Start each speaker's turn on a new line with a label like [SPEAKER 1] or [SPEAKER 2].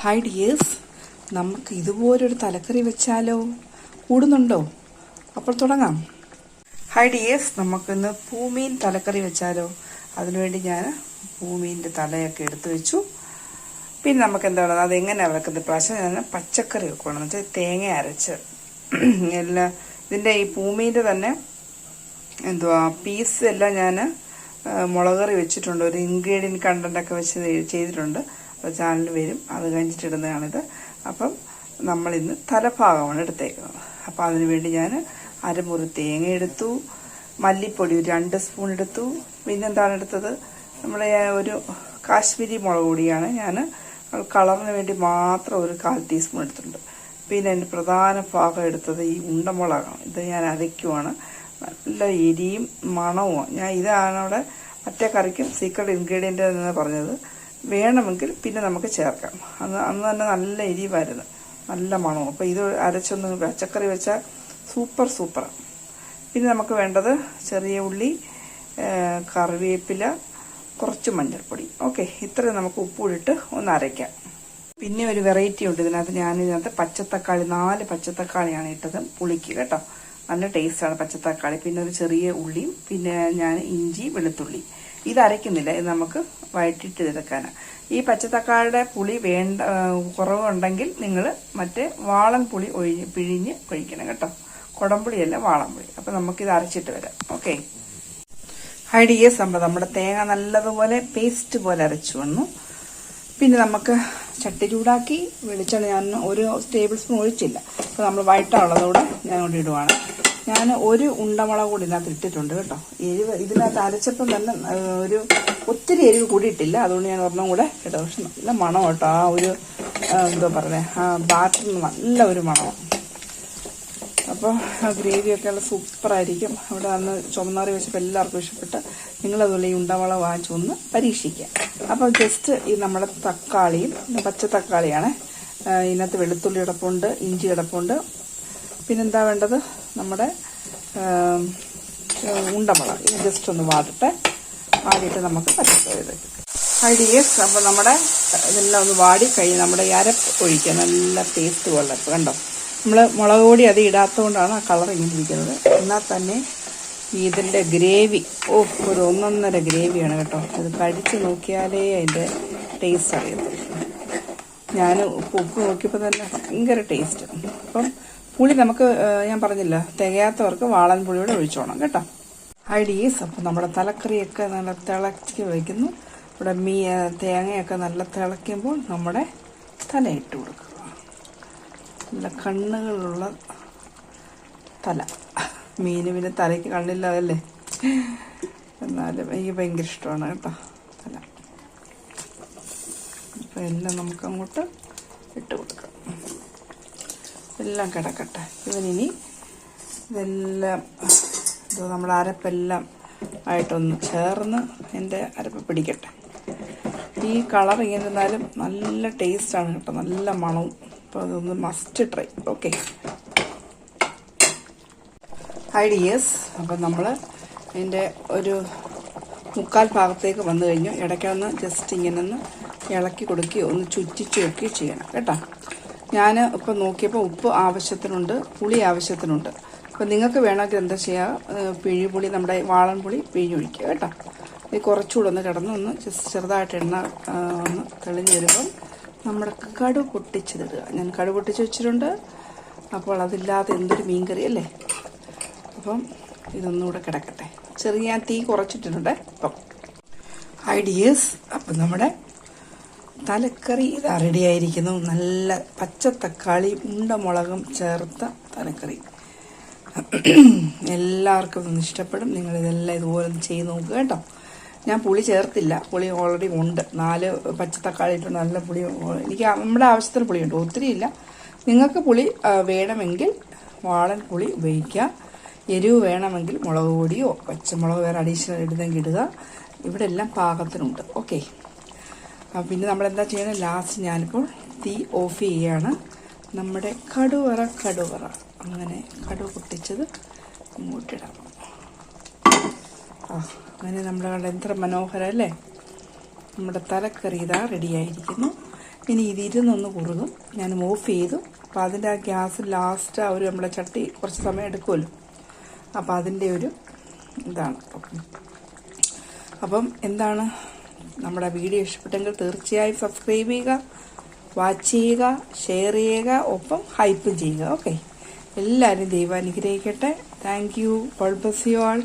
[SPEAKER 1] Hi dears നമുക്ക് ഇതുപോലൊരു തലക്കറി വെച്ചാലോ? കൂടുന്നുണ്ടോ? അപ്പോൾ തുടങ്ങാം. ഹായ് ഡിയേഴ്സ് നമുക്കിന്ന് പൂമീൻ തലക്കറി വെച്ചാലോ? അതിനുവേണ്ടി ഞാൻ പൂമീന്റെ തലയൊക്കെ എടുത്തു വെച്ചു. പിന്നെ നമുക്ക് എന്താ പറയുന്നത് അതെങ്ങനെയാണ് വെക്കുന്നത് പ്രാവശ്യം ഞാൻ പച്ചക്കറി വെക്കുകയാണെന്ന് വെച്ചാൽ തേങ്ങ അരച്ച്. എല്ലാ ഇതിന്റെ ഈ പൂമീന്റെ തന്നെ എന്തുവാ പീസ് എല്ലാം ഞാൻ മുളകറി വെച്ചിട്ടുണ്ട്. ഒരു ഇൻഗ്രീഡിയന്റ് കണ്ടന്റൊക്കെ വെച്ച് ചെയ്- ചെയ്തിട്ടുണ്ട്. അത് ചാനലിൽ വരും. അത് കഴിഞ്ഞിട്ട് ഇടുന്നതാണിത്. അപ്പം നമ്മളിന്ന് തലഭാഗമാണ് എടുത്തേക്കുന്നത്. അപ്പോൾ അതിന് വേണ്ടി ഞാൻ അരമുറി തേങ്ങ എടുത്തു. മല്ലിപ്പൊടി ഒരു രണ്ട് സ്പൂൺ എടുത്തു. പിന്നെന്താണ് എടുത്തത്? നമ്മൾ ഒരു കാശ്മീരി മുളക് പൊടിയാണ്. ഞാൻ കളറിന് വേണ്ടി മാത്രം ഒരു കാൽ ടീസ്പൂൺ എടുത്തിട്ടുണ്ട്. പിന്നെ എന്റെ പ്രധാന ഭാഗം എടുത്തത് ഈ ഉണ്ടമുളകാണ്. ഇത് ഞാൻ അരയ്ക്കുവാണ്. നല്ല എരിയും മണവും. ഞാൻ ഇതാണ് അവിടെ മറ്റേ കറിക്കും സീക്രട്ട് ഇൻഗ്രീഡിയന്റ് എന്ന് പറഞ്ഞത്. വേണമെങ്കിൽ പിന്നെ നമുക്ക് ചേർക്കാം. അന്ന് അന്ന് തന്നെ നല്ല എരിവായിരുന്നു. നല്ല മണവും. അപ്പോൾ ഇത് അരച്ചൊന്ന് പച്ചക്കറി വെച്ചാൽ സൂപ്പർ സൂപ്പറാണ് പിന്നെ നമുക്ക് വേണ്ടത് ചെറിയ ഉള്ളി കറിവേപ്പില കുറച്ച് മഞ്ഞൾപ്പൊടി. ഓക്കെ ഇത്രയും നമുക്ക് ഉപ്പിട്ട് ഒന്ന് അരയ്ക്കാം. പിന്നെ ഒരു വെറൈറ്റി ഉണ്ട് ഇതിനകത്ത്. ഞാൻ ഇതിനകത്ത് പച്ചത്തക്കാളി നാല് പച്ചത്തക്കാളിയാണ് ഇട്ടത്. പുളിക്ക് കേട്ടോ. നല്ല ടേസ്റ്റാണ് പച്ചത്തക്കാളി. പിന്നെ ഒരു ചെറിയ ഉള്ളിയും പിന്നെ ഞാൻ ഇഞ്ചി വെളുത്തുള്ളി. ഇത് അരയ്ക്കുന്നില്ല. ഇത് നമുക്ക് വഴറ്റിട്ട് എടുക്കാനാണ് ഈ പച്ചത്തക്കാളിയുടെ പുളി വേണ്ട കുറവുണ്ടെങ്കിൽ നിങ്ങൾ മറ്റേ വാളൻ പുളി ഒഴിഞ്ഞ് പിഴിഞ്ഞ് ഒഴിക്കണം കേട്ടോ. കുടംപുളിയല്ല വാളൻപുളി അപ്പം നമുക്കിത് അരച്ചിട്ട് വരാം. ഓക്കെ? ഹൈഡിയ സംഭവം. നമ്മുടെ തേങ്ങ നല്ലതുപോലെ പേസ്റ്റ് പോലെ അരച്ചു വന്നു. പിന്നെ നമുക്ക് ചട്ടി ചൂടാക്കി വെളിച്ചെണ്ണ ഞാൻ ഒരു ടേബിൾ സ്പൂൺ ഒഴിച്ചില്ല. അപ്പോൾ നമ്മൾ വൈറ്റാണുള്ളതുകൂടെ ഞാൻ കൊണ്ട് ഇടുവാണ്. ഞാൻ ഒരു ഉണ്ടമുളക് കൂടി ഇതിനകത്ത് ഇട്ടിട്ടുണ്ട് കേട്ടോ. എരിവ് ഇതിനകത്ത് അരച്ചപ്പം തന്നെ ഒരു ഒത്തിരി എരിവ് കൂടി ഇട്ടില്ല അതുകൊണ്ട് ഞാൻ ഒരെണ്ണം കൂടെ കേട്ടോ പക്ഷെ നല്ല മണം കേട്ടോ. ആ ഒരു എന്തോ പറഞ്ഞേ ആ ബാറ്റർ നല്ല ഒരു മണമാണ് അപ്പോൾ ഗ്രേവിയൊക്കെ നല്ല സൂപ്പറായിരിക്കും അവിടെ അന്ന് ചുമന്നാറി വെച്ചപ്പോൾ എല്ലാവർക്കും ഇഷ്ടപ്പെട്ട് നിങ്ങളതുപോലെ ഈ ഉണ്ടവള വാങ്ങിച്ചു ഒന്ന് പരീക്ഷിക്കുക. അപ്പോൾ ജസ്റ്റ് ഈ നമ്മുടെ തക്കാളിയും പച്ച തക്കാളിയാണ്. ഇതിനകത്ത് വെളുത്തുള്ളി കിടപ്പുണ്ട് ഇഞ്ചി കിടപ്പുണ്ട്. പിന്നെന്താ വേണ്ടത്? നമ്മുടെ ഉണ്ടമുളക്. ഇത് ജസ്റ്റ് ഒന്ന് വാടട്ടെ വാടിയിട്ട് നമുക്ക് പച്ചക്കറി ഐഡിയസ് അപ്പോൾ നമ്മുടെ ഇതെല്ലാം ഒന്ന് വാടി കഴിഞ്ഞ് നമ്മുടെ അരപ്പ് ഒഴിക്കുക. നല്ല ടേസ്റ്റ് പോലെ കണ്ടോ? നമ്മൾ മുളക് പൊടി അത് ഇടാത്തതുകൊണ്ടാണ് ആ കളർ ഇങ്ങനെ ഇരിക്കുന്നത്. എന്നാൽ തന്നെ ഇതിന്റെ ഗ്രേവി ഓ ഒരു ഒന്നൊന്നര ഗ്രേവിയാണ് കേട്ടോ. അത് കഴിച്ച് നോക്കിയാലേ അതിന്റെ ടേസ്റ്റ് അറിയത്തുള്ളൂ. ഞാൻ ഉപ്പ് നോക്കിയപ്പോൾ തന്നെ ഭയങ്കര ടേസ്റ്റ് അപ്പം പുളി നമുക്ക് ഞാൻ പറഞ്ഞില്ല തികയാത്തവർക്ക് വാളൻ പുളിയോടെ ഒഴിച്ചോണം കേട്ടോ. ഐഡിയസ് അപ്പം നമ്മുടെ തലക്കറിയൊക്കെ നല്ല തിളക്കി വയ്ക്കുന്നു ഇവിടെ മീ തേങ്ങയൊക്കെ നല്ല തിളയ്ക്കുമ്പോൾ നമ്മുടെ തല ഇട്ട് കൊടുക്കുക. നല്ല കണ്ണുകളുള്ള തല. മീന് പിന്നെ തലയ്ക്ക് കണ്ണില്ലാതല്ലേ? എന്നാലും എനിക്ക് ഭയങ്കര ഇഷ്ടമാണ് കേട്ടോ തല. അപ്പം എല്ലാം നമുക്ക് അങ്ങോട്ട് ഇട്ട് കൊടുക്കാം. എല്ലാം കിടക്കട്ടെ. ഇവനിനി ഇതെല്ലാം ഇത് നമ്മുടെ അരപ്പെല്ലാം ആയിട്ടൊന്ന് ചേർന്ന് എന്റെ അരപ്പ് പിടിക്കട്ടെ. ഈ കളർ ഇങ്ങനെ ഇരുന്നാലും നല്ല ടേസ്റ്റാണ് കേട്ടോ. നല്ല മണവും. അപ്പോൾ അതൊന്ന് മസ്റ്റ് ട്രൈ ഓക്കെ ഐഡിയസ് അപ്പം നമ്മൾ എന്റെ ഒരു മുക്കാൽ ഭാഗത്തേക്ക് വന്നു കഴിഞ്ഞു. ഇടയ്ക്കൊന്ന് ജസ്റ്റ് ഇങ്ങനെ ഒന്ന് ഇളക്കി കൊടുക്കുകയോ ഒന്ന് ചുറ്റിച്ച് വെക്കുകയോ ചെയ്യണം. കേട്ടോ. ഞാൻ ഇപ്പം നോക്കിയപ്പോൾ ഉപ്പ് ആവശ്യത്തിനുണ്ട് പുളി ആവശ്യത്തിനുണ്ട്. അപ്പം നിങ്ങൾക്ക് വേണമെങ്കിൽ എന്താ ചെയ്യുക പിഴി പിഴിപുളി നമ്മുടെ വാളൻ പുളി പിഴിഞ്ഞൊഴിക്കുക കേട്ടോ. ഇത് കുറച്ചുകൂടെ ഒന്ന് കിടന്ന് ഒന്ന് ചെറുതായിട്ട് എണ്ണ ഒന്ന് തെളിഞ്ഞ് വരുമ്പം നമ്മുടെ കടു പൊട്ടിച്ചിടുക ഞാൻ കടു പൊട്ടിച്ച് വെച്ചിട്ടുണ്ട്. അപ്പോൾ അതില്ലാതെ എന്തൊരു മീൻകറി അല്ലേ? അപ്പം ഇതൊന്നുകൂടെ കിടക്കട്ടെ. ചെറിയ തീ കുറച്ചിട്ടിട്ടുണ്ട് അപ്പം ഐഡിയേഴ്സ് അപ്പം നമ്മുടെ തലക്കറി ഇതാ റെഡി ആയിരിക്കുന്നു. നല്ല പച്ച തക്കാളി ഉണ്ടമുളകും ചേർത്ത തലക്കറി. എല്ലാവർക്കും ഒന്ന് ഇഷ്ടപ്പെടും. നിങ്ങളിതെല്ലാം ഇതുപോലെ ചെയ്ത് നോക്കുക കേട്ടോ. ഞാൻ പുളി ചേർത്തില്ല. പുളി ഓൾറെഡി ഉണ്ട്. നാല് പച്ചത്തക്കാളി ഇട്ട് നല്ല പുളി എനിക്ക് നമ്മുടെ ആവശ്യത്തിന് പുളിയുണ്ട്. ഒത്തിരിയില്ല നിങ്ങൾക്ക് പുളി വേണമെങ്കിൽ വാളൻ പുളി ഉപയോഗിക്കുക എരിവ് വേണമെങ്കിൽ മുളക് പൊടിയോ പച്ചമുളക് വേറെ അഡീഷണൽ ഇടുന്നെങ്കിൽ ഇടുക. ഇവിടെ എല്ലാം പാകത്തിനുണ്ട്. ഓക്കെ പിന്നെ നമ്മളെന്താ ചെയ്യണം? ലാസ്റ്റ് ഞാനിപ്പോൾ തീ ഓഫ് ചെയ്യുകയാണ് നമ്മുടെ കടുവറ കടുവറ. അങ്ങനെ കടുവ പൊട്ടിച്ചത് ഇങ്ങോട്ടിടാം. ആ അങ്ങനെ നമ്മുടെ എത്ര മനോഹരം അല്ലേ നമ്മുടെ തലക്കറി ഇതാ റെഡിയായിരിക്കുന്നു ഇനി ഇത് ഇരുന്നൊന്ന് കുറുകും. ഞാൻ ഓഫ് ചെയ്തു. അപ്പോൾ അതിന്റെ ആ ഗ്യാസ് ലാസ്റ്റ് ആ ഒരു നമ്മുടെ ചട്ടി കുറച്ച് സമയം എടുക്കുമല്ലോ. അപ്പോൾ അതിന്റെ ഒരു ഇതാണ്. അപ്പം എന്താണ് നമ്മുടെ വീഡിയോ ഇഷ്ടപ്പെട്ടെങ്കിൽ തീർച്ചയായും സബ്സ്ക്രൈബ് ചെയ്യുക വാച്ച് ചെയ്യുക ഷെയർ ചെയ്യുക ഒപ്പം ഹൈപ്പും ചെയ്യുക ഓക്കെ എല്ലാവരും ദൈവം അനുഗ്രഹിക്കട്ടെ താങ്ക് യു യു ആൾ